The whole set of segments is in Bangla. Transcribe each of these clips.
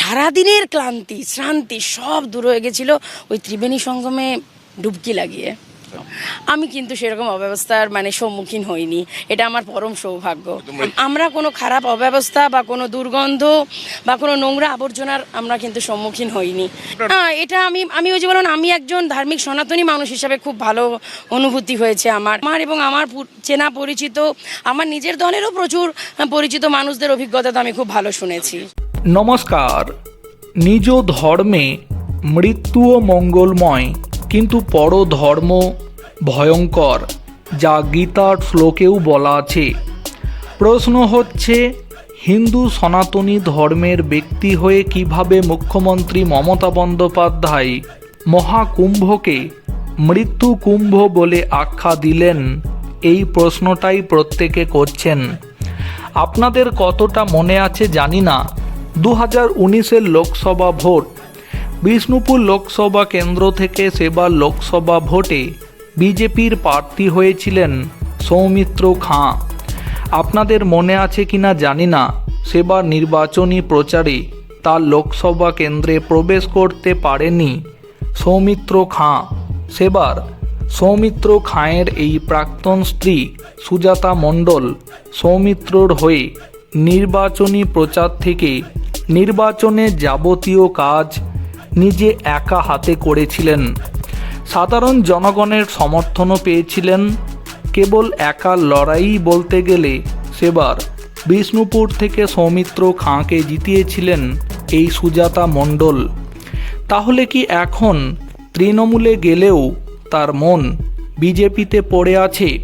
সারাদিনের ক্লান্তি শ্রান্তি সব দূর হয়ে গেছিল ওই ত্রিবেণী সঙ্গমে ডুবকি লাগিয়ে। আমি কিন্তু সেরকম অব্যবস্থার মানে সম্মুখীন হইনি। এটা আমার পরম সৌভাগ্য। আমরা কোনো খারাপ অব্যবস্থা বা কোনো দুর্গন্ধ বা কোনো নোংরা আবর্জনার আমরা কিন্তু সম্মুখীন হইনি। হ্যাঁ এটা আমি আমি ওই যে বলুন আমি একজন ধার্মিক সনাতনী মানুষ হিসাবে খুব ভালো অনুভূতি হয়েছে আমার। আমার এবং আমার চেনা পরিচিত আমার নিজের দলেরও প্রচুর পরিচিত মানুষদের অভিজ্ঞতা তো আমি খুব ভালো শুনেছি। নমস্কার। নিজ ধর্মে মৃত্যুও মঙ্গলময়, কিন্তু পরধর্ম ভয়ঙ্কর, যা গীতার শ্লোকেও বলা আছে। প্রশ্ন হচ্ছে, হিন্দু সনাতনী ধর্মের ব্যক্তি হয়ে কীভাবে মুখ্যমন্ত্রী মমতা বন্দ্যোপাধ্যায় মহাকুম্ভকে মৃত্যু কুম্ভ বলে আখ্যা দিলেন, এই প্রশ্নটাই প্রত্যেকে করছেন। আপনাদের কতটা মনে আছে জানি না দু হাজার উনিশের লোকসভা ভোট। বিষ্ণুপুর লোকসভা কেন্দ্র থেকে সেবার লোকসভা ভোটে বিজেপির প্রার্থী হয়েছিলেন সৌমিত্র খাঁ। আপনাদের মনে আছে কিনা জানি না, সেবার নির্বাচনী প্রচারে তার লোকসভা কেন্দ্রে প্রবেশ করতে পারেনি সৌমিত্র খাঁ। সেবার সৌমিত্র খাঁয়ের এই প্রাক্তন স্ত্রী সুজাতা মণ্ডল সৌমিত্রর হয়ে নির্বাচনী প্রচার থেকে নির্বাচনের যাবতীয় কাজ নিজে একা হাতে করেছিলেন। সাধারণ জনগণের সমর্থনও পেয়েছিলেন। কেবল একা লড়াই বলতে গেলে সেবার। বিষ্ণুপুর থেকে সৌমিত্র খাঁকে জিতিয়েছিলেন এই সুজাতা মণ্ডল। তাহলে কি এখন তৃণমূলে গেলেও তার মন বিজেপিতে পড়ে আছে?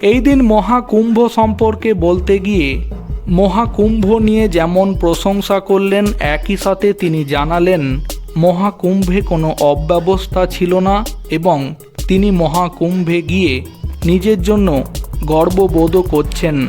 এই দিন মহাকুম্ভ সম্পর্কে বলতে গিয়ে মহাকুম্ভ নিয়ে যেমন প্রশংসা করলেন, একই সাথে তিনি জানালেন, মহাকুম্ভে কোনো অব্যবস্থা ছিল না এবং তিনি মহাকুম্ভে গিয়ে নিজের জন্য গর্ববোধও করছেন।